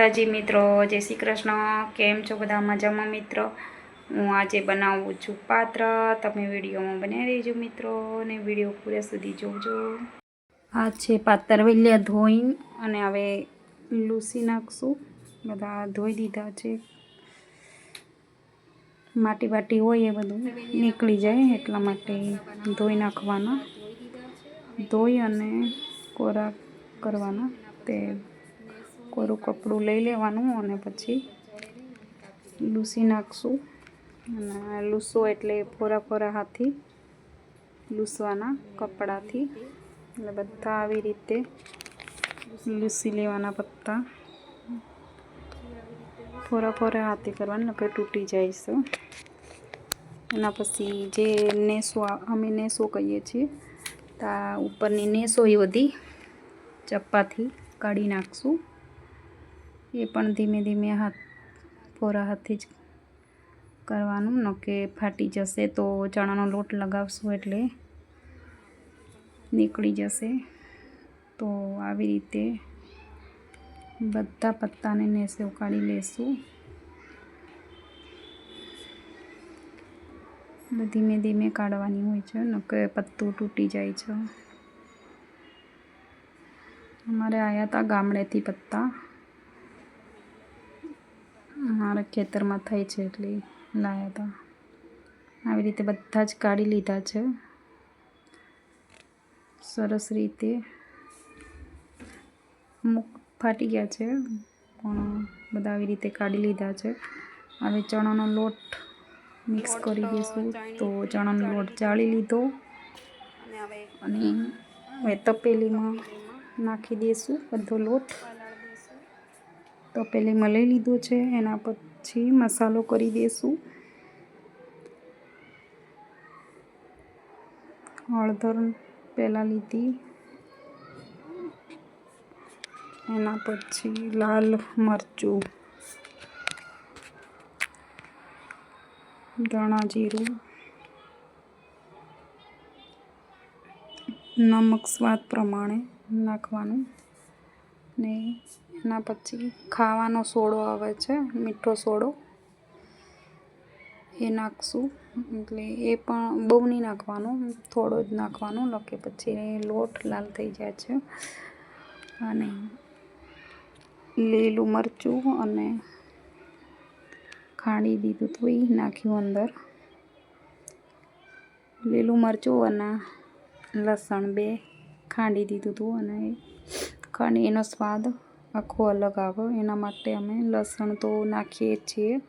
માતાજી મિત્રો, જય શ્રી કૃષ્ણ. કેમ છો બધા? મજામાં મિત્રો? હું આજે બનાવું છું પાત્ર. તમે વિડીયોમાં બનાવી રહેજો મિત્રો અને વીડિયો પૂરા સુધી જોજો. આ છે પાત્ર વેલ્યા ધોઈ અને હવે લૂસી નાખશું. બધા ધોઈ દીધા છે. માટી બાટી હોય એ બધું નીકળી જાય એટલા માટે ધોઈ નાખવાના. ધોઈ અને કોરા કરવાના તે કોરું કપડું લઈ લેવાનું અને પછી લૂસી નાખશું. અને લૂસો એટલે ફોરા ફોરા હાથી લૂસવાના કપડાથી. એટલે બધા આવી રીતે લૂસી લેવાના પત્તા. ફોરા ફોરા હાથે કરવાના, નકર તૂટી જાય એના પછી જે નેસો અમે નેસો કહીએ છીએ, તા ઉપરની નેસો એ બધી ચપ્પાથી કાઢી નાખશું. એ પણ ધીમે ધીમે હાથ ફોરા હાથથી જ કરવાનું. ન કે ફાટી જશે તો ચણાનો લોટ લગાવશું એટલે નીકળી જશે. તો આવી રીતે બધા પત્તાને નેસે ઉકાળી લેશું. ધીમે ધીમે કાઢવાની હોય છે, ન કે પત્તું તૂટી જાય છે. અમારે આવ્યા હતા ગામડેથી પત્તા. મારા ખેતરમાં થાય છે એટલે લાવ્યા હતા આવી રીતે બધા જ કાઢી લીધા છે. સરસ રીતે અમુક ફાટી ગયા છે પણ બધા આવી રીતે કાઢી લીધા છે. હવે ચણાનો લોટ મિક્સ કરી દઈશું. તો ચણાનો લોટ ચાળી લીધો અને હવે તપેલીમાં નાખી દઈશું બધો લોટ. તપેલીમાં મલાઈ લીધો છે, એના પછી મસાલો કરી દઈશું હળદર પહેલાં લીધી. એના પછી લાલ મરચું, ધાણા જીરું, નમક સ્વાદ પ્રમાણે નાખવાનું. ને એના પછી ખાવાનો સોડો આવે છે, મીઠો સોડો. એ નાખશું, એટલે એ પણ બહુ નહીં નાખવાનો, થોડો જ નાખવાનો નકે પછી લોટ લાલ થઈ જાય છે. અને લીલું મરચું અને ખાંડી દીધું હતું એ નાખ્યું અંદર. લીલું મરચું અને લસણ બે ખાંડી દીધું હતું અને ખાંડી એનો સ્વાદ આખો અલગ આવે. એના માટે અમે લસણ તો નાખીએ છીએ.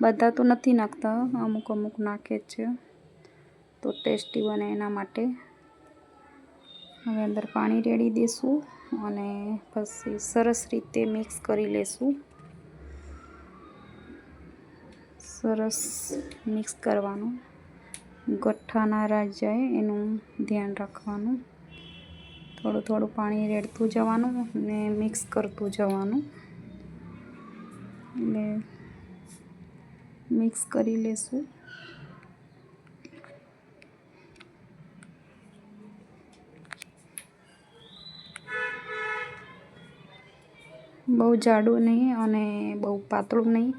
બધા તો નથી નાખતા, અમુક અમુક નાખે છે. તો ટેસ્ટી બને એના માટે. હવે અંદર પાણી રેડી દઈશું અને પછી સરસ રીતે મિક્સ કરી લેશું. સરસ મિક્સ કરવાનું. ગઠ્ઠા ના રાજ જાય એનું ધ્યાન રાખવાનું. થોડું થોડું પાણી રેડતું જવાનું ને મિક્સ કરતું જવાનું. એટલે મિક્સ કરી લેશું. બહુ જાડું નહીં અને બહુ પાતળું નહીં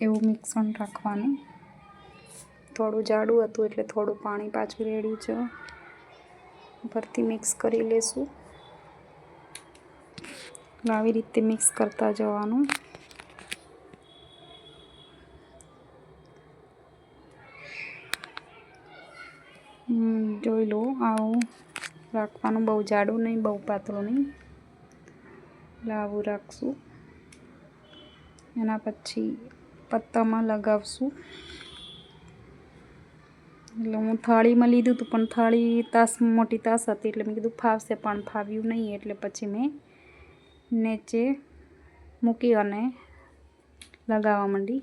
એવું મિક્સણ રાખવાનું. થોડું જાડું હતું એટલે થોડું પાણી પાછું રેડ્યું છે. ઉપરથી મિક્સ કરી લેશું. આવી રીતે મિક્સ કરતા જવાનું. જોઈ લો, આવું રાખવાનું બહુ જાડું નહીં, બહુ પાતળું નહીં. એટલે આવું રાખશું. એના પછી પત્તામાં લગાવશું. એટલે હું થાળીમાં લીધું હતું પણ થાળી તાસ, મોટી તાસ હતી એટલે મેં કીધું ફાવશે, પણ ફાવ્યું નહીં. એટલે પછી મેં નીચે મૂકી અને લગાવવા માંડી.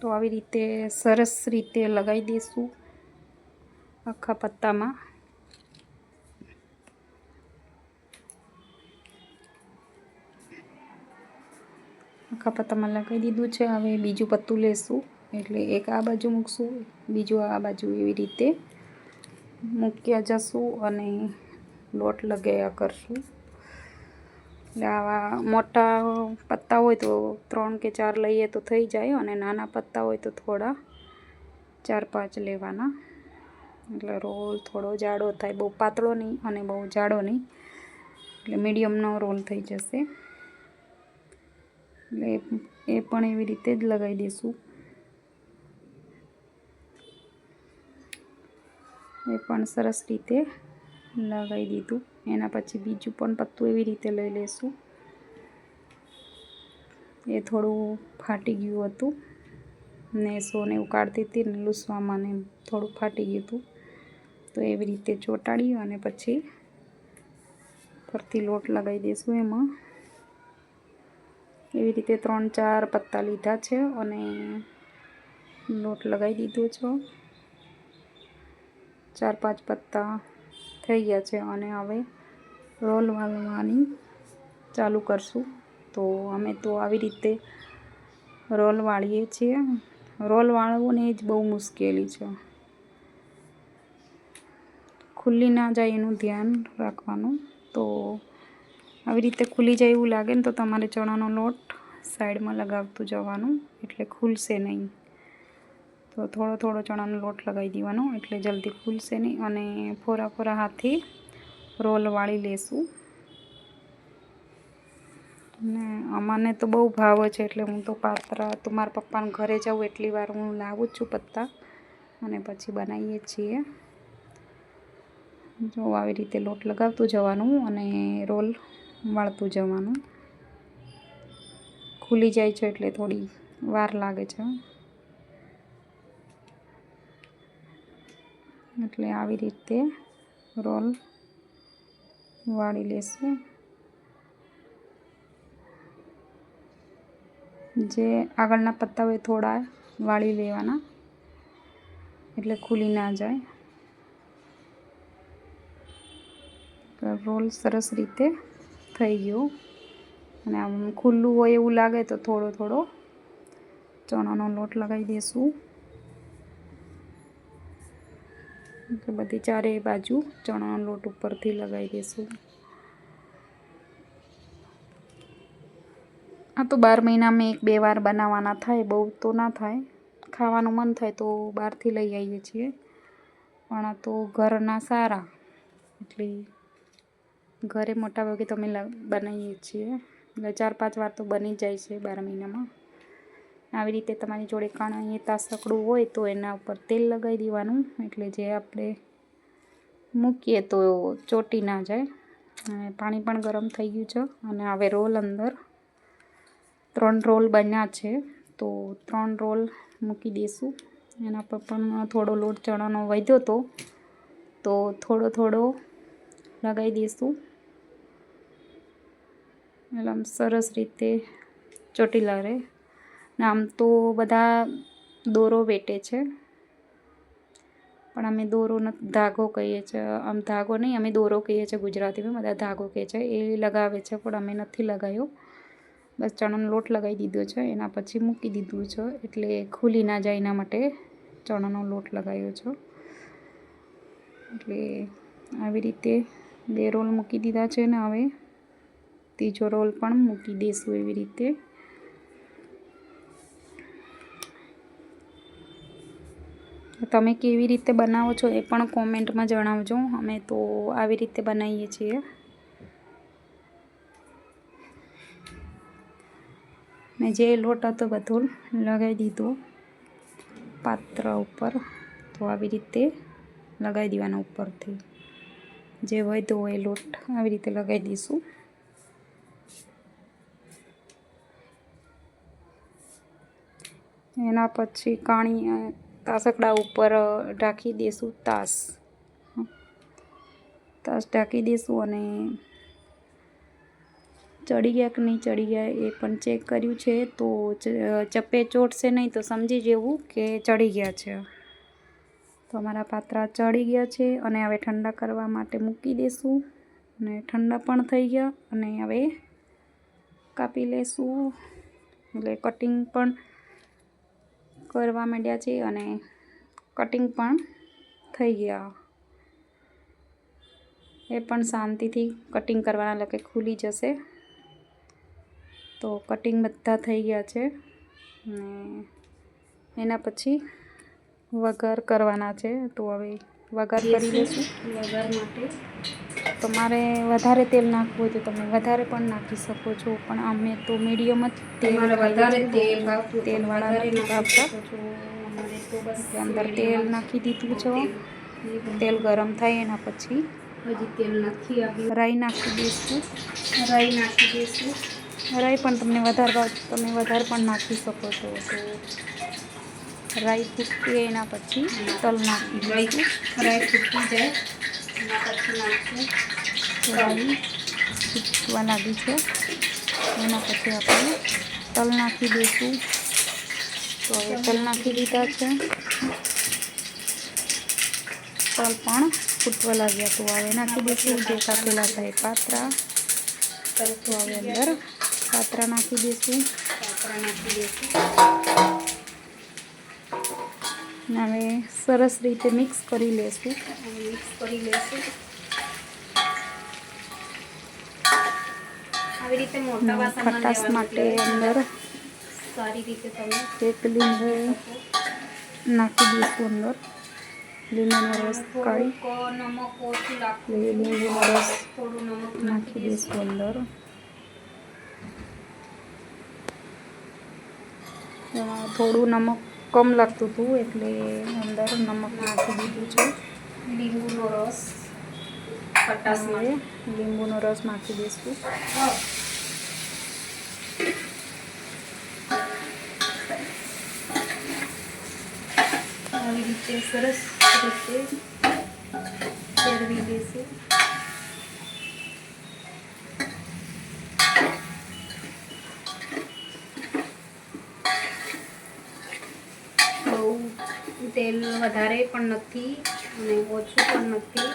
તો આવી રીતે સરસ રીતે લગાવી દઈશું આખા પત્તામાં. આખા પત્તામાં લગાવી દીધું છે. હવે બીજું પત્તું લેશું. એટલે એક આ બાજુ મૂકશું, બીજું આ બાજુ એવી રીતે મૂક્યા જશું અને લોટ લગાવ્યા કરશું. એટલે આવા મોટા પત્તા હોય તો ત્રણ કે ચાર લઈએ તો થઈ જાય અને નાના પત્તા હોય તો થોડા ચાર પાંચ લેવાના. એટલે રોલ થોડો જાડો થાય, બહુ પાતળો નહીં અને બહુ જાડો નહીં. એટલે મીડિયમનો રોલ થઈ જશે. એટલે એ પણ એવી રીતે જ લગાવી દઈશું. એ પણ સરસ રીતે લગાવી દીધું. એના પછી બીજું પણ પત્તું એવી રીતે લઈ લઈશું એ થોડું ફાટી ગયું હતું. ને સોને ઉકાળતી હતી ને લૂસવામાં ને થોડું ફાટી ગયું હતું. તો એવી રીતે ચોંટાડી અને પછી ફરતી લોટ લગાવી દઈશું એમાં. એવી રીતે ત્રણ ચાર પત્તા લીધા છે અને લોટ લગાવી દીધો છે. ચાર પાંચ પત્તા થઈ ગયા છે અને હવે રોલ વાળવાની ચાલુ કરશું. તો અમે તો આવી રીતે રોલ વાળીએ છીએ. રોલ વાળવું ને જ બહુ મુશ્કેલી છે. ખુલ્લી ના જાય એનું ધ્યાન રાખવાનું. તો આવી રીતે ખુલી જાય એવું લાગે ને તો તમારે ચણાનો લોટ સાઈડમાં લગાવતું જવાનું. એટલે ખુલશે નહીં. તો થોડો થોડો ચણાનો લોટ લગાવી દેવાનો એટલે જલ્દી ખુલશે નહીં અને ફોરા ફોરા હાથથી રોલ વાળી લેશું. ને અમાને તો બહુ ભાવે છે એટલે હું તો પાત્રા, તો મારા પપ્પાના ઘરે જાઉં એટલી વાર હું લાવું જ છું પત્તા અને પછી બનાવીએ છીએ. જો આવી રીતે લોટ લગાવતું જવાનું અને રોલ વાળતું જવાનું. ખુલી જાય છે એટલે થોડી વાર લાગે છે. એટલે આવી રીતે રોલ વાળી લેશું. જે આગળના પત્તા હોય થોડા વાળી લેવાના, એટલે ખુલી ના જાય. રોલ સરસ રીતે થઈ ગયો. અને આમ ખુલ્લું હોય એવું લાગે તો થોડો થોડો ચણાનો લોટ લગાવી દઈશું એટલે બધી ચારેય બાજુ ચણાનો લોટ ઉપરથી લગાવી દઈશું આ તો બાર મહિનામાં એક બે વાર બનાવવાના થાય, બહુ તો ના થાય. ખાવાનું મન થાય તો બહારથી લઈ આવીએ છીએ. પણ આ તો ઘરના સારા. એટલે ઘરે મોટા ભાગે તો અમે બનાવીએ છીએ. એટલે ચાર પાંચ વાર તો બની જાય છે બાર મહિનામાં. આવી રીતે તમારી જોડે કણાઈ તાસકડું હોય તો એના ઉપર તેલ લગાવી દેવાનું. એટલે જે આપણે મૂકીએ તો ચોટી ના જાય. અને પાણી પણ ગરમ થઈ ગયું છે. અને હવે રોલ અંદર ત્રણ રોલ બન્યા છે. તો ત્રણ રોલ મૂકી દઈશું એના પર પણ થોડો લોટ ચણાનો વધ્યો હતો તો થોડો થોડો લગાવી દઈશું એટલે સરસ રીતે ચોટીલા રહે. આમ તો બધા દોરો વેટે છે. પણ અમે દોરો ધાગો કહીએ છીએ આમ ધાગો નહીં, અમે દોરો કહીએ છીએ ગુજરાતીમાં બધા ધાગો કહે છે. એ લગાવે છે, પણ અમે નથી લગાવ્યો બસ ચણાનો લોટ લગાવી દીધો છે, એના પછી મૂકી દીધું છે. એટલે ખુલી ના જાય એના માટે ચણાનો લોટ લગાવ્યો છે. એટલે આવી રીતે બે રોલ મૂકી દીધા છે ને હવે. ત્રીજો રોલ પણ મૂકી દઈશું એવી રીતે. તમે કેવી રીતે બનાવો છો એ પણ કોમેન્ટમાં જણાવજો. અમે તો આવી રીતે બનાવીએ છીએ. મેં જે લોટ હતો બધો લગાવી દીધો પાત્ર ઉપર. તો આવી રીતે લગાવી દેવાનો ઉપરથી. જે વધ્યો હોય લોટ આવી રીતે લગાવી દઈશું. એના પછી કાણી તાસકડા ઉપર ઢાંકી દઈશું તાસ. તાસ ઢાંકી દઈશું અને ચડી ગયા કે નહીં ચડી ગયા એ પણ ચેક કર્યું છે. તો ચપ્પે ચોટશે નહીં તો સમજી જેવું કે ચડી ગયા છે. તો અમારા પાત્રા ચડી ગયા છે અને હવે ઠંડા કરવા માટે મૂકી દઈશું અને ઠંડા પણ થઈ ગયા અને હવે કાપી લેશું. એટલે કટિંગ પણ કરવા માંડ્યા છે અને કટિંગ પણ થઈ ગયા. એ પણ શાંતિથી કટિંગ કરવાના લખે ખુલી જશે. તો કટિંગ બધા થઈ ગયા છે ને એના પછી વઘાર કરવાના છે. તો હવે વઘાર કરી લઈશું. વઘાર માટે તો મારે વધારે તેલ નાખવું હોય તો તમે વધારે પણ નાખી શકો છો. પણ અમે તો મીડિયમ જ તેલ વધારે તેલવાળા નથી અંદર તેલ નાખી દીધું છે. તેલ ગરમ થાય. એના પછી હજી તેલ નાખી રાઈ નાખી દઈશું. રાઈ નાખી દઈશું. રાઈ પણ તમને વધારે તમે વધારે પણ નાખી શકો છો. તો રાઈ ફૂટે એના પછી તલ નાખી દઈશું. રાઈ ફૂટી જાય. એના પછી નાખશું. રાઈ ફૂટવા લાગી છે. એના પછી આપણે તલ નાખી દઈશું. તો હવે તલ નાખી દીધા છે. તલ પણ ફૂટવા લાગ્યા. તો હવે નાખી દઈશું. જે કાપેલા થાય પાત્રા. તો હવે અંદર પાત્રા નાખી દઈશું. પાત્રા નાખી દઈશું. હવે સરસ રીતે મિક્સ કરી લેશું. મિક્સ કરી લઈશું આવી રીતે મોટા વાસણમાં ખટાશ માટે અંદર સારી રીતે તમે એક લીંબુ નાખી દઈશું અંદર. લીંબુનો રસ કાઢી. લીંબુનો રસ થોડું નમક નાખી દઈશું અંદર. થોડું નમક કમ લાગતું હતું એટલે અંદર નમક નાખી દીધું છે. લીંબુનો રસ ખટાસ લીંબુનો રસ નાખી દઈશું. રીતે સરસ રીતે ફેરવી દેશે તેલ વધારે પણ નથી અને ઓછું પણ નથી.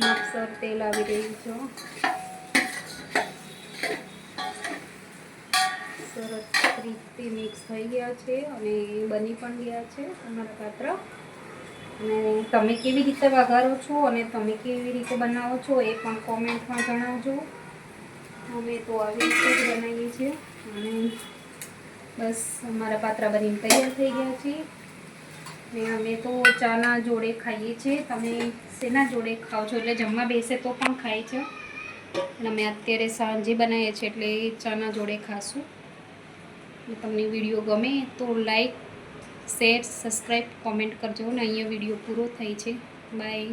માપસર તેલ આવી રહ્યું છે. સરસ. રીતે મિક્સ થઈ ગયા છે અને બની પણ ગયા છે તમારા પાત્ર. અને તમે કેવી રીતે વઘારો છો અને તમે કેવી રીતે બનાવો છો એ પણ કોમેન્ટમાં જણાવજો. અમે તો આવી રીતે જ બનાવીએ છીએ. અને બસ અમારા પાત્રા બનીને તૈયાર થઈ ગયા છે ને અમે તો ચાના જોડે ખાઈએ છીએ. તમે શેના જોડે ખાઓ છો? એટલે જમવા બેસે તો પણ ખાય છે. અને અમે અત્યારે સાંજે બનાવીએ છીએ એટલે ચાના જોડે ખાશું. તમને વીડિયો ગમે તો લાઈક, શેર, સબસ્ક્રાઈબ, કોમેન્ટ કરજો અને અહીંયા વીડિયો પૂરો થાય છે. બાય.